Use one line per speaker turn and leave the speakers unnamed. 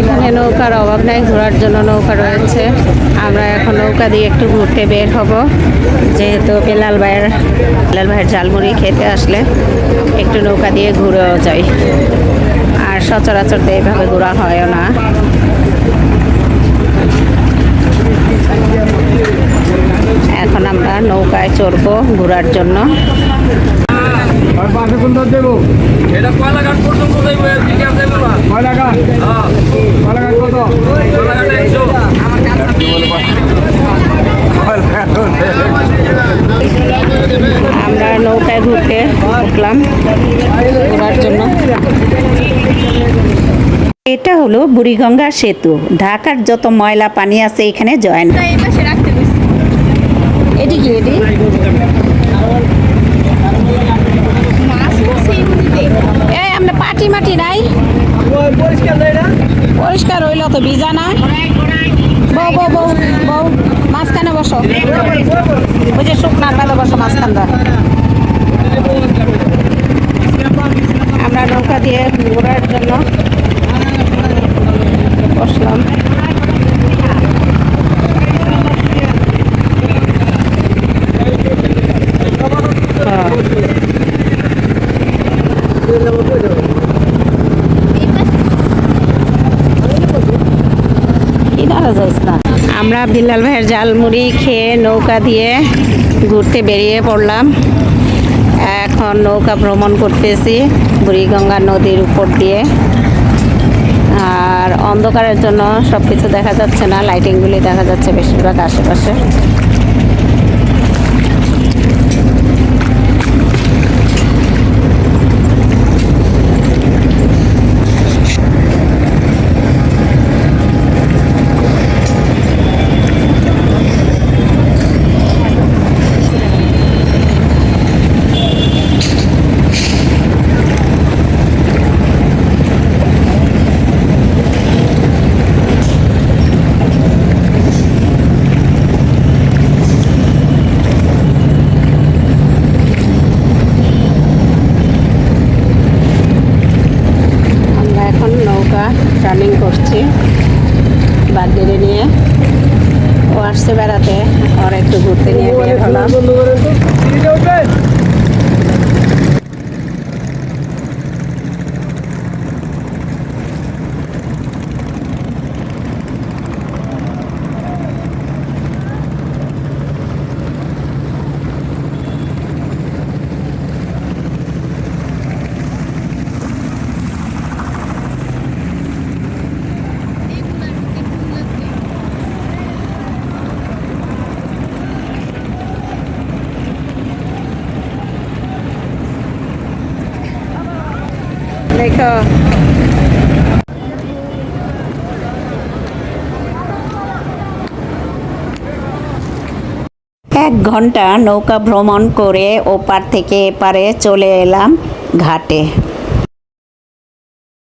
এখানে নৌকার অভাব নাই, ঘোরার জন্য নৌকা রয়েছে। আমরা এখন নৌকা দিয়ে একটু ঘুরতে বের হব। যেহেতু বেলাল ভাইয়ের বেলাল ভাইয়ের ঝালমুড়ি খেতে আসলে একটু নৌকা দিয়ে ঘুরেও যাই। আর সচরাচর তো এইভাবে ঘোরা হয়ও না। এখন আমরা নৌকায় চড়বো ঘোরার জন্য।
আর পাশে কোন দর দেবো?
এটা কয়লাঘাট পর্যন্ত আর না।
কয়
হ্যাঁ।
কত?
কয়লাঘাট একশো।
আমরা নৌকায় ঘুরতে উঠলাম ঘোরার জন্য।
এটা হলো বুড়িগঙ্গা সেতু। ঢাকার যত ময়লা পানি আছে এখানে জয়েন।
এটি কি এটি পাটি মাটি নাই। পরিষ্কার হইল তো ভিজা না বউ বউ বউ বউ, মাঝখানে বসো। ওই শুকনার পালে বসো মাঝখানটা। আমরা নৌকা দিয়ে ঘোরার জন্য বসলাম হ্যাঁ যাইস না। আমরা বিল্লাল ভাইয়ের জালমুড়ি খেয়ে নৌকা দিয়ে ঘুরতে বেরিয়ে পড়লাম। এখন নৌকা ভ্রমণ করতেছি বুড়িগঙ্গা নদীর উপর দিয়ে। আর অন্ধকারের জন্য সব কিছু দেখা যাচ্ছে না লাইটিংগুলি দেখা যাচ্ছে বেশিরভাগ আশেপাশে আমরা এখন নৌকা রানিং বাদ দিয়ে নিয়ে। ও আসছে বেড়াতে। ওর একটু ঘুরতে নিয়ে হলাম। দেখো
এক ঘণ্টা নৌকা ভ্রমণ করে ওপার থেকে এপারে চলে এলাম ঘাটে।